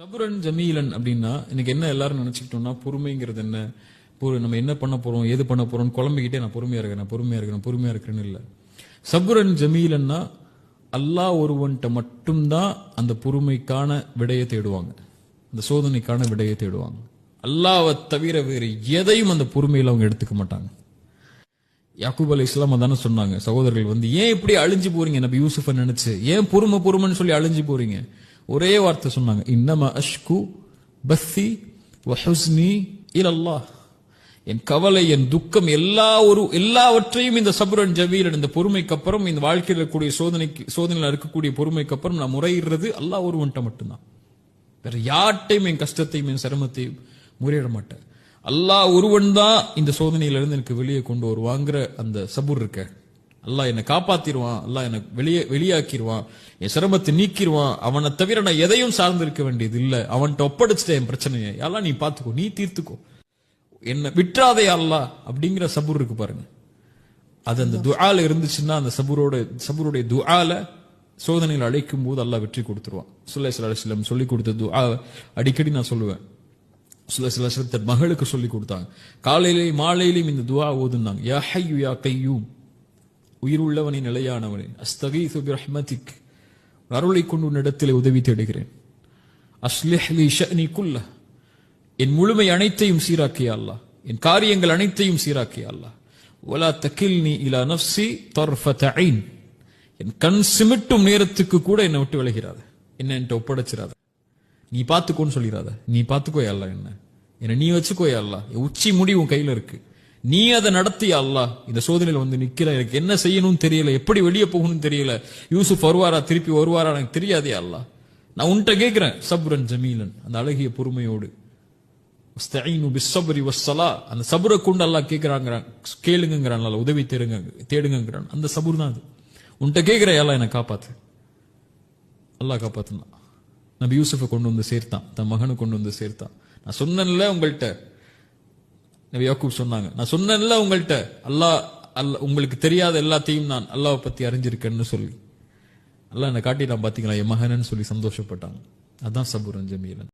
சபுரன் ஜமீலன் அப்படின்னா இன்னைக்கு என்ன எல்லாரும் நினைச்சுக்கிட்டோம்னா பொறுமைங்கிறது என்ன? பொறு நம்ம என்ன பண்ண போறோம் ஏது பண்ண போறோம்னு குழம்பிக்கிட்டே நான் பொறுமையா இருக்கிறேன் பொறுமையா இருக்கிறேன் பொறுமையா இருக்கிறேன்னு இல்லை. சபுரன் ஜமீலன்னா அல்லாஹ் ஒருவன்கிட்ட மட்டும்தான் அந்த பொறுமைக்கான விடையை தேடுவாங்க. அந்த சோதனைக்கான விடையை தேடுவாங்க. அல்லாவை தவிர வேறு எதையும் அந்த பொறுமையில் அவங்க எடுத்துக்க மாட்டாங்க. யாக்கூப் அலி இஸ்லாம் தானே சொன்னாங்க சகோதரர்கள் வந்து ஏன் இப்படி அழிஞ்சு போறீங்க? நபி யூசுஃபை நினைச்சு ஏன் பொறுமை பொறுமைன்னு சொல்லி அழிஞ்சு போறீங்க? ஒரே வார்த்தை சொன்னாங்க. இன்னம அஷ்கு பஸ்தி வஹுஸ்னி இலல்லா என் கவலை என் துக்கம் எல்லா ஒரு எல்லாவற்றையும் இந்த சபுரன் ஜவீலன் இந்த பொறுமைக்கு அப்புறம் இந்த வாழ்க்கையில் இருக்கக்கூடிய சோதனைக்கு சோதனையில் இருக்கக்கூடிய பொறுமைக்கு அப்புறம் நான் முறையிடுறது அல்லாஹ் ஒருவன்ட்ட மட்டும்தான். வேற யார்ட்டையும் என் கஷ்டத்தையும் என் சிரமத்தையும் முறையிட மாட்டேன். அல்லாஹ் ஒருவன் தான் இந்த சோதனையிலிருந்து எனக்கு வெளியே கொண்டு வருவாங்கிற அந்த சபுர் இருக்க. அல்லாஹ் என்னை காப்பாத்திடுவான் அல்லாஹ் என்னை வெளியே வெளியாக்கிடுவான் என் சிரமத்தை நீக்கிடுவான். அவனை தவிர நான் எதையும் சார்ந்து இருக்க வேண்டியது இல்லை. அவன்கிட்ட ஒப்படைச்சிட்டேன் என் பிரச்சனையை. எல்லாம் நீ பார்த்துக்கோ நீ தீர்த்துக்கோ. என்ன விட்டுறாதே அல்லா அப்படிங்கிற சபூர் இருக்கு பாருங்க. அது அந்த துஆல இருந்துச்சுன்னா அந்த சபுரோட சபூருடைய துஆல சோதனையில் அழைக்கும் போது அல்லாஹ் வெற்றி கொடுத்துருவான். சுல்லை அலிஸ்லம் சொல்லி கொடுத்த துஆ அடிக்கடி நான் சொல்லுவேன். சுல்லை தன் மகளுக்கு சொல்லி கொடுத்தாங்க. காலையிலேயும் மாலையிலையும் இந்த துஆ ஓதுனாங்க. யா ஹையு யா கையூம். உயிர் உள்ளவனின் நிலையானவனே. அஸ்தகீது பிரஹ்மதிக். அருளை கொண்டு உன்னிடத்தில் உதவி தேடுகிறேன். அஸ்லிஹ் லி குல்ல என் முழுமை அனைத்தையும் சீராக்கிய அல்லா என் காரியங்கள் அனைத்தையும் சீராக்கிய ஒலா தக்கில் நீ இலா நப்சி தர்ஃபத ஐன். என் கண் சிமிட்டும் நேரத்துக்கு கூட என்னை விட்டு விலகிறாத. என்ன என்கிட்ட ஒப்படைச்சிடாத. நீ பார்த்துக்கோன்னு சொல்லிடாத. நீ பார்த்துக்கோயா அல்ல என்ன? என்ன நீ வச்சுக்கோயா அல்ல உச்சி முடி உன் கையில இருக்கு. நீ அதை நடத்தி அல்லா இந்த சோதனையில வந்து நிக்கிற எனக்கு என்ன செய்யணும்னு தெரியல எப்படி வெளியே போகணும்னு தெரியல. யூசுப் வருவாரா திருப்பி வருவாரா எனக்கு தெரியாதே அல்லா நான் உன்கிட்ட கேட்கிறேன் சப்ரன் ஜமீலன் அந்த அழகிய பொறுமையோடு. வஸ்தஈனு பிஸ்ஸப்ரி அந்த சபுரை கொண்டு அல்லாஹ் கேட்கிறாங்கிறான் கேளுங்கிறான் உதவி தேடுங்க தேடுங்கிறான் அந்த சபுர் தான் அது. உன்கிட்ட கேட்கிற எல்லாம் என்னை காப்பாத்து. அல்லாஹ் காப்பாத்துனான். நபி யூசுஃபை கொண்டு வந்து சேர்த்தான் தன் மகனை கொண்டு வந்து சேர்த்தான். நான் சொன்னேன்ல உங்கள்கிட்ட நபி யாக்கூப் சொன்னாங்க. நான் சொன்னேன்ல உங்கள்கிட்ட அல்லாஹ் அல்ல உங்களுக்கு தெரியாத எல்லாத்தையும் நான் அல்லாஹ் பற்றி அறிஞ்சிருக்கேன்னு சொல்லி. அல்லாஹ் என்னை காட்டி நான் என் மகனன்னு சொல்லி சந்தோஷப்பட்டாங்க. அதான் சபுரன் ஜமீலன்.